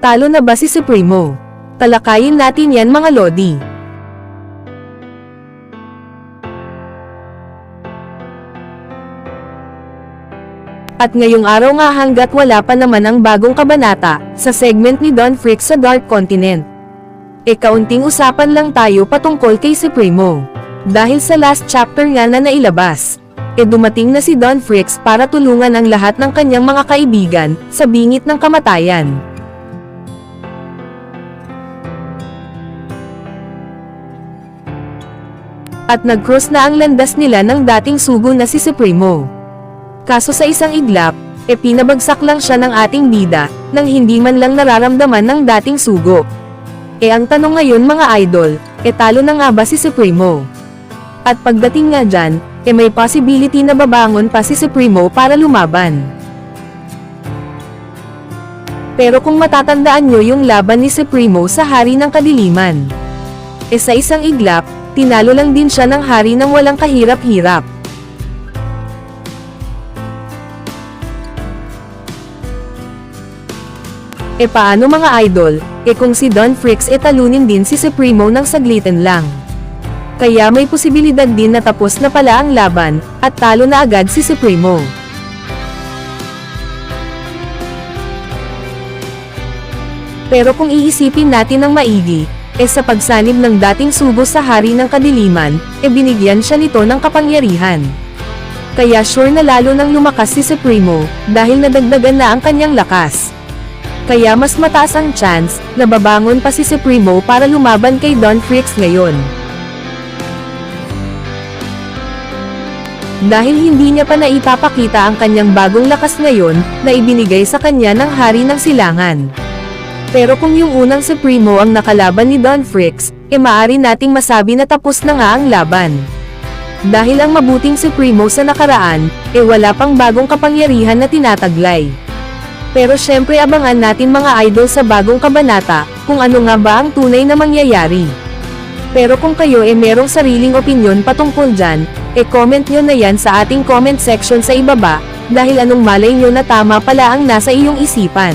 Talo na ba si Supremo? Talakayin natin yan mga Lodi. At ngayong araw nga hanggat wala pa naman ang bagong kabanata, sa segment ni Don Frick sa Dark Continent. E kaunting usapan lang tayo patungkol kay Supremo. Dahil sa last chapter nga na nailabas, e dumating na si Don Fricks para tulungan ang lahat ng kanyang mga kaibigan, sa bingit ng kamatayan. At nag-cross na ang landas nila ng dating sugo na si Supremo. Kaso sa isang iglap, e pinabagsak lang siya ng ating bida, nang hindi man lang nararamdaman ng dating sugo. E ang tanong ngayon mga idol, e talo na nga ba si Supremo? At pagdating nga dyan, e may possibility na babangon pa si Supremo para lumaban. Pero kung matatandaan nyo yung laban ni Supremo sa Hari ng Kadiliman. E sa isang iglap, tinalo lang din siya ng hari ng walang kahirap-hirap. E paano mga idol, e kung si Don Fricks e talunin din si Supremo ng saglitan lang. Kaya may posibilidad din na tapos na pala ang laban, at talo na agad si Supremo. Pero kung iisipin natin ng maigi, e sa pagsanib ng dating subo sa hari ng kadiliman, e binigyan siya nito ng kapangyarihan. Kaya sure na lalo nang lumakas si Supremo, dahil nadagdagan na ang kanyang lakas. Kaya mas mataas ang chance, na babangon pa si Supremo para lumaban kay Don Fricks ngayon. Dahil hindi niya pa naipapakita ang kanyang bagong lakas ngayon, na ibinigay sa kanya ng hari ng silangan. Pero kung yung unang Supremo ang nakalaban ni Don Fricks, e maari nating masabi na tapos na nga ang laban. Dahil ang mabuting Supremo sa nakaraan, e wala pang bagong kapangyarihan na tinataglay. Pero syempre abangan natin mga idol sa bagong kabanata, kung ano nga ba ang tunay na mangyayari. Pero kung kayo e merong sariling opinyon patungkol dyan, e comment nyo na yan sa ating comment section sa ibaba, dahil anong malay nyo na tama pala ang nasa iyong isipan.